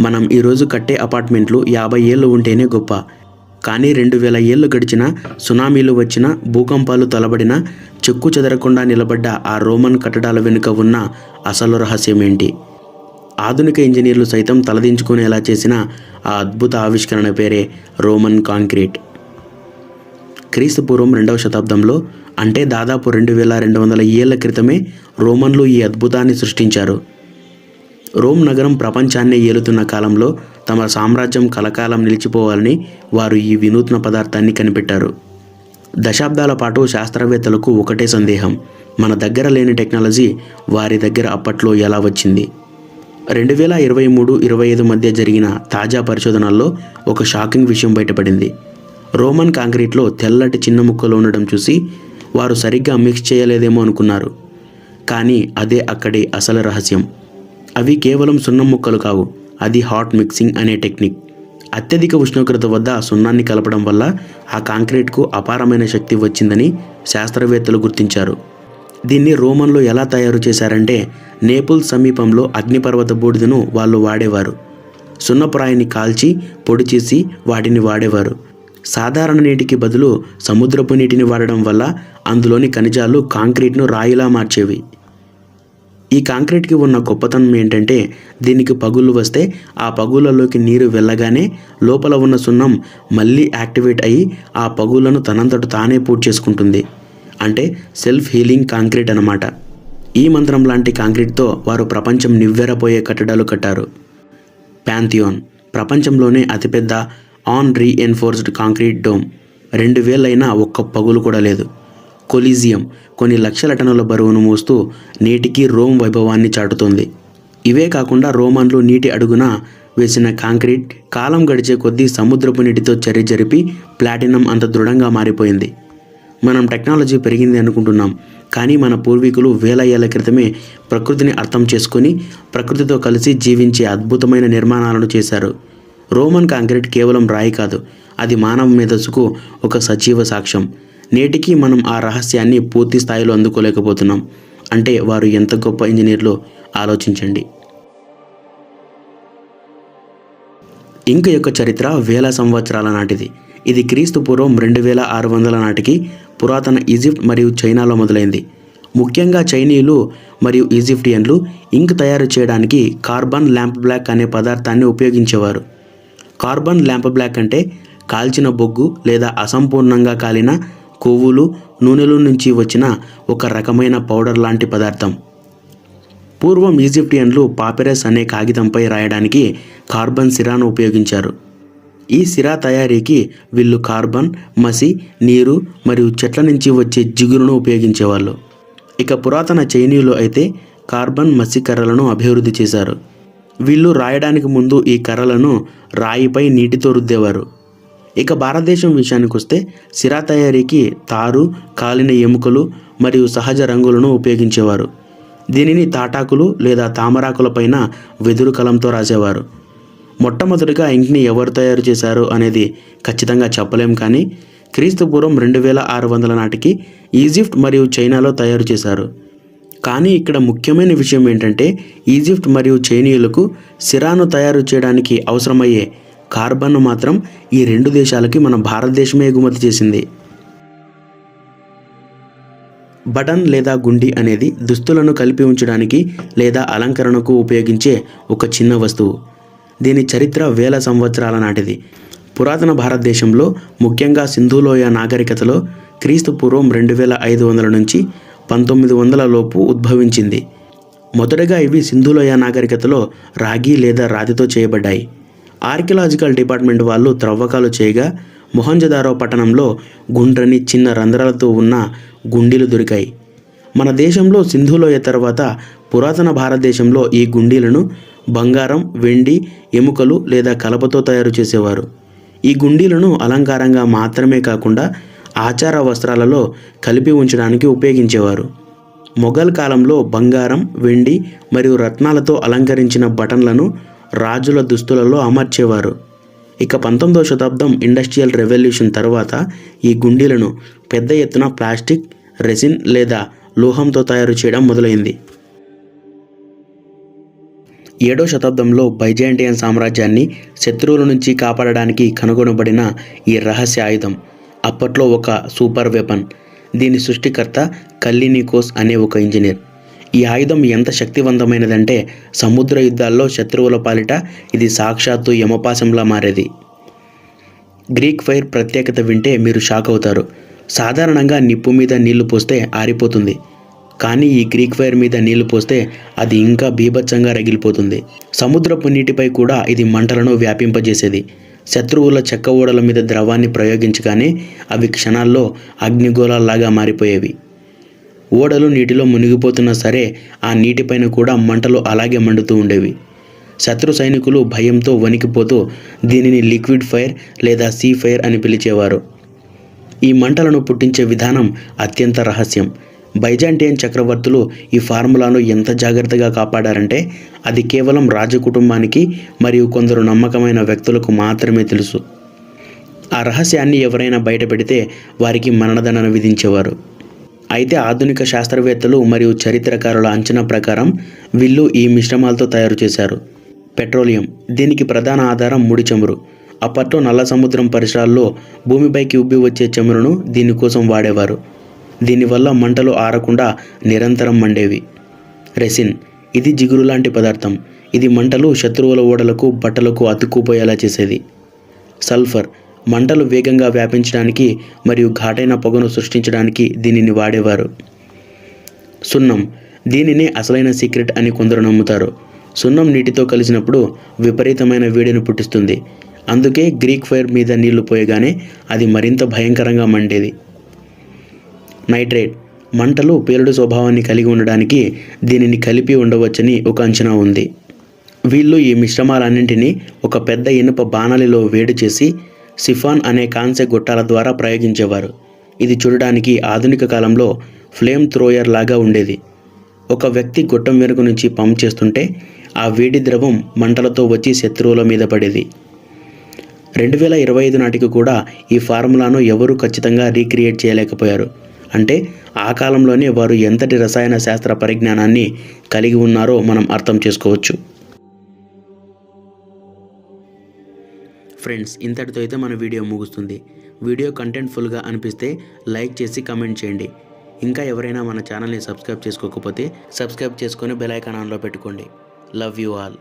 మనం ఈరోజు కట్టే అపార్ట్మెంట్లు యాభై ఏళ్ళు ఉంటేనే గొప్ప. కానీ రెండు వేల ఏళ్ళు గడిచినా సునామీలు వచ్చినా భూకంపాలు తలబడినా చెక్కు చెదరకుండా నిలబడ్డ ఆ రోమన్ కట్టడాల వెనుక ఉన్న అసలు రహస్యం ఏంటి? ఆధునిక ఇంజనీర్లు సైతం తలదించుకునేలా చేసిన ఆ అద్భుత ఆవిష్కరణ పేరే రోమన్ కాంక్రీట్. క్రీస్తు పూర్వం రెండవ శతాబ్దంలో అంటే దాదాపు రెండు వేల రెండు వందల ఏళ్ళ క్రితమే రోమన్లు ఈ అద్భుతాన్ని సృష్టించారు. రోమ్ నగరం ప్రపంచాన్ని ఏలుతున్న కాలంలో తమ సామ్రాజ్యం కలకాలం నిలిచిపోవాలని వారు ఈ వినూత్న పదార్థాన్ని కనిపెట్టారు. దశాబ్దాల పాటు శాస్త్రవేత్తలకు ఒకటే సందేహం మన దగ్గర లేని టెక్నాలజీ వారి దగ్గర అప్పట్లో ఎలా వచ్చింది? రెండు వేల ఇరవై మూడు ఇరవై ఐదు మధ్య జరిగిన తాజా పరిశోధనల్లో ఒక షాకింగ్ విషయం బయటపడింది. రోమన్ కాంక్రీట్లో తెల్లటి చిన్న ముక్కలు ఉండడం చూసి వారు సరిగ్గా మిక్స్ చేయలేదేమో అనుకున్నారు. కానీ అదే అక్కడి అసలు రహస్యం. అవి కేవలం సున్నం ముక్కలు కావు. అది హాట్ మిక్సింగ్ అనే టెక్నిక్ అత్యధిక ఉష్ణోగ్రత వద్ద సున్నాన్ని కలపడం వల్ల ఆ కాంక్రీట్కు అపారమైన శక్తి వచ్చిందని శాస్త్రవేత్తలు గుర్తించారు. దీన్ని రోమన్లు ఎలా తయారు చేశారంటే నేపుల్ సమీపంలో అగ్నిపర్వత బూడిదను వాళ్ళు వాడేవారు. సున్నపురాయిని కాల్చి పొడి చేసి వాటిని వాడేవారు. సాధారణ నీటికి బదులు సముద్రపు నీటిని వాడడం వల్ల అందులోని ఖనిజాలు కాంక్రీట్ను రాయిలా మార్చేవి. ఈ కాంక్రీట్కి ఉన్న గొప్పతనం ఏంటంటే దీనికి పగుళ్ళు వస్తే ఆ పగుళ్ళలోకి నీరు వెళ్ళగానే లోపల ఉన్న సున్నం మళ్ళీ యాక్టివేట్ అయ్యి ఆ పగులను తనంతట తానే పూర్తి చేసుకుంటుంది. అంటే సెల్ఫ్ హీలింగ్ కాంక్రీట్ అన్నమాట. ఈ మంత్రం లాంటి కాంక్రీట్తో వారు ప్రపంచం నివ్వెరపోయే కట్టడాలు కట్టారు. ప్యాంథియోన్ ప్రపంచంలోనే అతిపెద్ద ఆన్ రీఎన్ఫోర్స్డ్ కాంక్రీట్ డోమ్. రెండు వేలైనా ఒక్క పగులు కూడా లేదు. కొలీజియం కొన్ని లక్షల టన్నుల బరువును మోస్తూ నేటికి రోమ్ వైభవాన్ని చాటుతోంది. ఇవే కాకుండా రోమన్లు నీటి అడుగున వేసిన కాంక్రీట్ కాలం గడిచే కొద్దీ సముద్రపు నీటితో చర్య జరిపి ప్లాటినం అంత దృఢంగా మారిపోయింది. మనం టెక్నాలజీ పెరిగింది అనుకుంటున్నాం కానీ మన పూర్వీకులు వేల ఏళ్ళ క్రితమే ప్రకృతిని అర్థం చేసుకొని ప్రకృతితో కలిసి జీవించే అద్భుతమైన నిర్మాణాలను చేశారు. రోమన్ కాంక్రీట్ కేవలం రాయి కాదు అది మానవ మేధస్సుకు ఒక సజీవ సాక్ష్యం. నేటికి మనం ఆ రహస్యాన్ని పూర్తి స్థాయిలో అందుకోలేకపోతున్నాం. అంటే వారు ఎంత గొప్ప ఇంజనీర్లో? ఆలోచించండి. ఇంక యొక్క చరిత్ర వేల సంవత్సరాల నాటిది. ఇది క్రీస్తు పూర్వం రెండు వేల ఆరు వందల నాటికి పురాతన ఈజిప్ట్ మరియు చైనాలో మొదలైంది. ముఖ్యంగా చైనీయులు మరియు ఈజిప్టియన్లు ఇంక్ తయారు చేయడానికి కార్బన్ ల్యాంప్ బ్లాక్ అనే పదార్థాన్ని ఉపయోగించేవారు. కార్బన్ ల్యాంప్ బ్లాక్ అంటే కాల్చిన బొగ్గు లేదా అసంపూర్ణంగా కాలిన కొవ్వులు నూనెల నుంచి వచ్చిన ఒక రకమైన పౌడర్ లాంటి పదార్థం. పూర్వం ఈజిప్టియన్లు పాపెరస్ అనే కాగితంపై రాయడానికి కార్బన్ సిరాను ఉపయోగించారు. ఈ సిరా తయారీకి వీళ్ళు కార్బన్ మసి నీరు మరియు చెట్ల నుంచి వచ్చే జిగురును ఉపయోగించేవాళ్ళు. ఇక పురాతన చైనీయులు అయితే కార్బన్ మసి కర్రలను అభివృద్ధి చేశారు. వీళ్ళు రాయడానికి ముందు ఈ కర్రలను రాయిపై నీటితో రుద్దేవారు. ఇక భారతదేశం విషయానికి వస్తే సిరా తయారీకి తారు కాలిన ఎముకలు మరియు సహజ రంగులను ఉపయోగించేవారు. దీనిని తాటాకులు లేదా తామరాకులపైన వెదురు కలంతో రాసేవారు. మొట్టమొదటిగా ఇంక్ని ఎవరు తయారు చేశారు అనేది ఖచ్చితంగా చెప్పలేం కానీ క్రీస్తుపూర్వం రెండు వేల ఆరు వందల నాటికి ఈజిప్ట్ మరియు చైనాలో తయారు చేశారు. కానీ ఇక్కడ ముఖ్యమైన విషయం ఏంటంటే ఈజిప్ట్ మరియు చైనీయులకు సిరాను తయారు చేయడానికి అవసరమయ్యే కార్బన్ను మాత్రం ఈ రెండు దేశాలకి మన భారతదేశమే ఎగుమతి చేసింది. బటన్ లేదా గుండి అనేది దుస్తులను కలిపి ఉంచడానికి లేదా అలంకరణకు ఉపయోగించే ఒక చిన్న వస్తువు. దీని చరిత్ర వేల సంవత్సరాల నాటిది. పురాతన భారతదేశంలో ముఖ్యంగా సింధులోయ నాగరికతలో క్రీస్తు పూర్వం రెండు వేల ఐదు వందల నుంచి పంతొమ్మిది వందల లోపు ఉద్భవించింది. మొదటగా ఇవి సింధులోయ నాగరికతలో రాగి లేదా రాతితో చేయబడ్డాయి. ఆర్కియలాజికల్ డిపార్ట్మెంట్ వాళ్ళు త్రవ్వకాలు చేయగా మొహంజదారో పట్టణంలో గుండ్రని చిన్న రంధ్రాలతో ఉన్న గుండీలు దొరికాయి. మన దేశంలో సింధులోయ తర్వాత పురాతన భారతదేశంలో ఈ గుండీలను బంగారం వెండి ఎముకలు లేదా కలపతో తయారు చేసేవారు. ఈ గుండీలను అలంకారంగా మాత్రమే కాకుండా ఆచార వస్త్రాలలో కలిపి ఉంచడానికి ఉపయోగించేవారు. మొఘల్ కాలంలో బంగారం వెండి మరియు రత్నాలతో అలంకరించిన బటన్లను రాజుల దుస్తులలో అమర్చేవారు. ఇక పంతొమ్మిదవ శతాబ్దం ఇండస్ట్రియల్ రెవల్యూషన్ తర్వాత ఈ గుండీలను పెద్ద ఎత్తున ప్లాస్టిక్ రెసిన్ లేదా లోహంతో తయారు చేయడం మొదలైంది. ఏడో శతాబ్దంలో బైజాంటియన్ సామ్రాజ్యాన్ని శత్రువుల నుంచి కాపాడడానికి కనుగొనబడిన ఈ రహస్య ఆయుధం అప్పట్లో ఒక సూపర్ వెపన్. దీని సృష్టికర్త కల్లినికోస్ అనే ఒక ఇంజనీర్. ఈ ఆయుధం ఎంత శక్తివంతమైనదంటే సముద్ర యుద్ధాల్లో శత్రువుల పాలిట ఇది సాక్షాత్తు యమపాశంలా మారేది. గ్రీక్ ఫైర్ ప్రత్యేకత వింటే మీరు షాక్ అవుతారు. సాధారణంగా నిప్పు మీద నీళ్ళు పోస్తే ఆరిపోతుంది. కానీ ఈ గ్రీక్ ఫైర్ మీద నీళ్ళు పోస్తే అది ఇంకా బీభత్సంగా రగిలిపోతుంది. సముద్రపు నీటిపై కూడా ఇది మంటలను వ్యాపింపజేసేది. శత్రువుల చెక్క ఓడల మీద ద్రవాన్ని ప్రయోగించగానే అవి క్షణాల్లో అగ్నిగోళాల్లాగా మారిపోయేవి. ఓడలు నీటిలో మునిగిపోతున్నా సరే ఆ నీటిపైన కూడా మంటలు అలాగే మండుతూ ఉండేవి. శత్రు సైనికులు భయంతో వణికిపోతూ దీనిని లిక్విడ్ ఫైర్ లేదా సీ ఫైర్ అని పిలిచేవారు. ఈ మంటలను పుట్టించే విధానం అత్యంత రహస్యం. బైజాంటియన్ చక్రవర్తులు ఈ ఫార్ములాను ఎంత జాగ్రత్తగా కాపాడారంటే అది కేవలం రాజకుటుంబానికి మరియు కొందరు నమ్మకమైన వ్యక్తులకు మాత్రమే తెలుసు. ఆ రహస్యాన్ని ఎవరైనా బయటపెడితే వారికి మరణదండన విధించేవారు. అయితే ఆధునిక శాస్త్రవేత్తలు మరియు చరిత్రకారుల అంచనా ప్రకారం వీళ్ళు ఈ మిశ్రమాలతో తయారు చేశారు. పెట్రోలియం దీనికి ప్రధాన ఆధారం ముడి చమురు. అప్పట్లో నల్ల సముద్రం పరిసరాల్లో భూమిపైకి ఉబ్బి వచ్చే చమురును దీనికోసం వాడేవారు. దీనివల్ల మంటలు ఆరకుండా నిరంతరం మండేవి. రెసిన్ ఇది జిగురు లాంటి పదార్థం. ఇది మంటలు శత్రువుల ఓడలకు బట్టలకు అతుక్కుపోయేలా చేసేది. సల్ఫర్ మంటలు వేగంగా వ్యాపించడానికి మరియు ఘాటైన పొగను సృష్టించడానికి దీనిని వాడేవారు. సున్నం దీనినే అసలైన సీక్రెట్ అని కొందరు నమ్ముతారు. సున్నం నీటితో కలిసినప్పుడు విపరీతమైన వేడిని పుట్టిస్తుంది. అందుకే గ్రీక్ ఫైర్ మీద నీళ్ళు పోయగానే అది మరింత భయంకరంగా మండేది. నైట్రేట్ మంటలు పేలుడు స్వభావాన్ని కలిగి ఉండడానికి దీనిని కలిపి ఉండవచ్చని ఒక అంచనా ఉంది. వీళ్ళు ఈ మిశ్రమాలన్నింటినీ ఒక పెద్ద ఇనుప బాణలిలో వేడి చేసి సిఫాన్ అనే కాంస్య గొట్టాల ద్వారా ప్రయోగించేవారు. ఇది చూడడానికి ఆధునిక కాలంలో ఫ్లేమ్ థ్రోయర్ లాగా ఉండేది. ఒక వ్యక్తి గొట్టం వెనుక నుంచి పంప్ చేస్తుంటే ఆ వేడి ద్రవం మంటలతో వచ్చి శత్రువుల మీద పడేది. రెండు వేల ఇరవై ఐదు నాటికి కూడా ఈ ఫార్ములాను ఎవరూ ఖచ్చితంగా రీక్రియేట్ చేయలేకపోయారు. అంటే ఆ కాలంలోనే వారు ఎంతటి రసాయన శాస్త్ర పరిజ్ఞానాన్ని కలిగి ఉన్నారో మనం అర్థం చేసుకోవచ్చు. ఫ్రెండ్స్ ఇంతటితో అయితే మన వీడియో ముగుస్తుంది. వీడియో కంటెంట్ ఫుల్గా అనిపిస్తే లైక్ చేసి కమెంట్ చేయండి. ఇంకా ఎవరైనా మన ఛానల్ని సబ్స్క్రైబ్ చేసుకోకపోతే సబ్స్క్రైబ్ చేసుకొని బెల్ ఐకాన్ ఆన్లో పెట్టుకోండి. Love you all